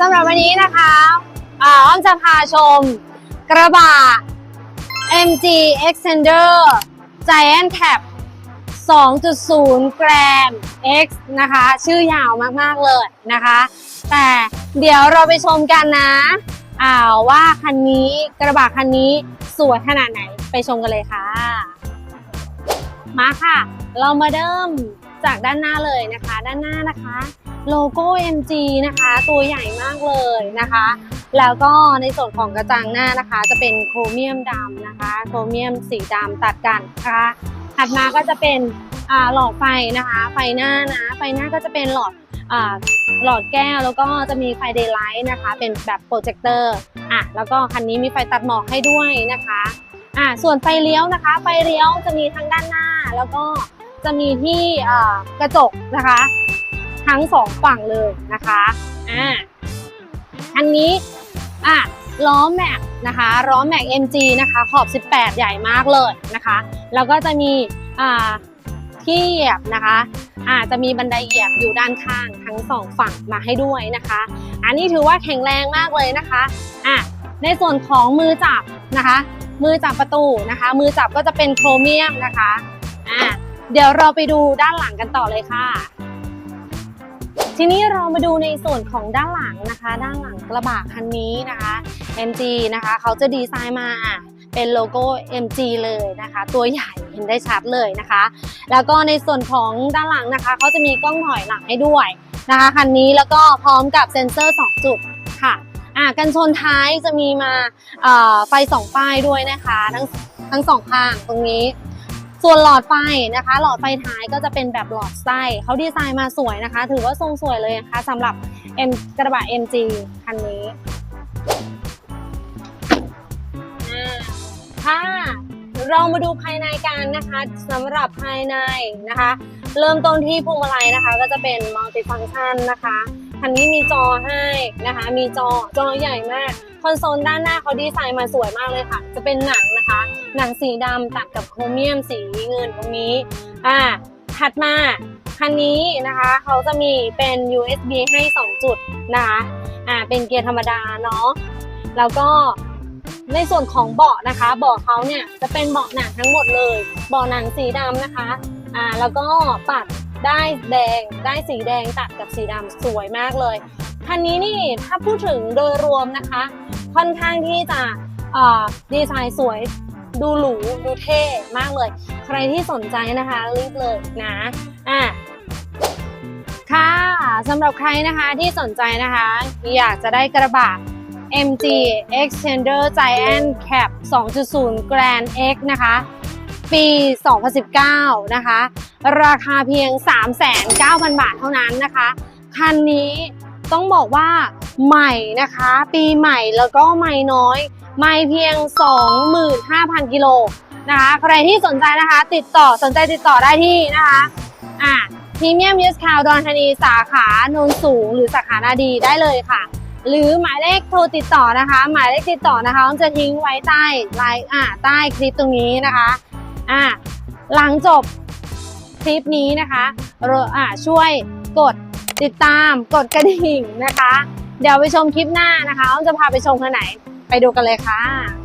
สำหรับวันนี้นะคะอ่าอ้อมจะพาชมกระบะ MG Extender Giant Cab 2.0 Grand X นะคะ ชื่อยาวมากๆเลยนะคะ แต่เดี๋ยวเราไปชมกันนะอ่าว่าคันนี้กระบะคันนี้สวยขนาดไหนไปชมกันเลยค่ะ มาค่ะ เรามาเริ่มจากด้านหน้าเลยนะคะ ด้านหน้านะคะ โลโก้ MG นะคะตัวใหญ่มากเลยนะคะ แล้วก็ในส่วนของกระจังหน้านะคะ จะเป็นโครเมียมดำนะคะโครเมียมสีดำตัดกันนะคะถัดมาก็จะเป็นหลอดไฟนะคะ ไฟหน้านะไฟหน้าก็จะเป็นหลอดหลอดแก้วแล้วก็จะมีไฟเดย์ไลท์นะคะ เป็นแบบโปรเจคเตอร์อะแล้วก็คันนี้มีไฟตัดหมอกให้ด้วยนะคะอะส่วนไฟเลี้ยวนะคะ ไฟเลี้ยวจะมีทั้งด้านหน้า แล้วก็จะมีที่กระจกนะคะ ทั้งสองฝั่งเลยนะคะอ่าอันนี้อะล้อแม็กนะคะล้อแม็ก MG นะคะขอบ 18 ใหญ่มากเลยนะคะแล้วก็จะมีอ่าที่เหยียบนะคะอ่าจะมีบันไดเหยียบอยู่ด้านข้างทั้งสองฝั่งมาให้ด้วยนะคะ อันนี้ถือว่าแข็งแรงมากเลยนะคะอะในส่วนของมือจับนะคะ มือจับประตูนะคะ มือจับก็จะเป็นโครเมียมนะคะอะเดี๋ยวเราไปดูด้านหลังกันต่อเลยค่ะ ทีนี้เรามาดูในส่วนของด้านหลังนะคะ ด้านหลังกระบะคันนี้นะคะ MG นะคะเขาจะดีไซน์มาเป็นโลโก้ MG เลยนะคะ ตัวใหญ่เห็นได้ชัดเลยนะคะ แล้วก็ในส่วนของด้านหลังนะคะเขาจะมีกล้องถอยหลังให้ด้วยนะคะคันนี้แล้วก็พร้อมกับเซ็นเซอร์ 2 จุดค่ะอ่ากันชนท้ายจะมีมาไฟสองป้ายด้วยนะคะ ทั้งทั้งสองข้างตรงนี้ ส่วนหลอดไฟนะคะ หลอดไฟท้ายก็จะเป็นแบบหลอดไส้เขาดีไซน์มาสวยนะคะ ถือว่าทรงสวยเลยนะคะสำหรับ M กระบะ MG คันนี้อ่าเรามาดูภายในกันนะคะสำหรับภายในนะคะ เริ่มต้นที่พวงมาลัยนะคะ ก็จะเป็นมัลติฟัง c t ชันนะคะ คันนี้มีจอให้นะคะ มีจอจอใหญ่มาก คอนโซลด้านหน้าเขาดีไซน์มาสวยมากเลยค่ะ จะเป็นหนังนะคะ หนังสีดำตัดกับโครเมียมสีเงินตรงนี้ อ่า ถัดมาคันนี้นะคะเขาจะมีเป็น USB ให้ 2 จุดนะคะ อ่า เป็นเกียร์ธรรมดาเนาะ แล้วก็ในส่วนของเบาะนะคะ เบาะเขาเนี่ยจะเป็นเบาะหนังทั้งหมดเลย เบาะหนังสีดำนะคะ อ่า แล้วก็ปัด ได้แดงได้สีแดงตัดกับสีดำสวยมากเลยคันนี้นี่ถ้าพูดถึงโดยรวมนะคะ ค่อนข้างที่จะดีไซน์สวยดูหรูดูเท่มากเลย ใครที่สนใจนะคะรีบเลยนะอะค่ะสำหรับใครนะคะที่สนใจนะคะ อยากจะได้กระบะ MG Extender Giant Cab 2.0 Grand X นะคะ ปี 2019 นะคะ ราคาเพียง 3,900 บาทเท่านั้นนะคะ คันนี้ต้องบอกว่าใหม่นะคะ ปีใหม่แล้วก็ไม่น้อย ไม่เพียง 25,000 กิโลนะคะ ใครที่สนใจนะคะ ติดต่อสนใจติดต่อได้ที่นะคะอะพรีเมียมยูสคาวดอนธานีสาขาโนนสูงหรือสาขานาดีได้เลยค่ะ หรือหมายเลขโทรติดต่อนะคะ หมายเลขติดต่อนะคะจะทิ้งไว้ใต้ไลน์อะใต้คลิปตรงนี้นะคะ อะหลังจบคลิปนี้นะคะเราอะช่วยกดติดตามกดกระดิ่งนะคะ เดี๋ยวไปชมคลิปหน้านะคะอ้อมจะพาไปชมที่ไหน ไปดูกันเลยค่ะ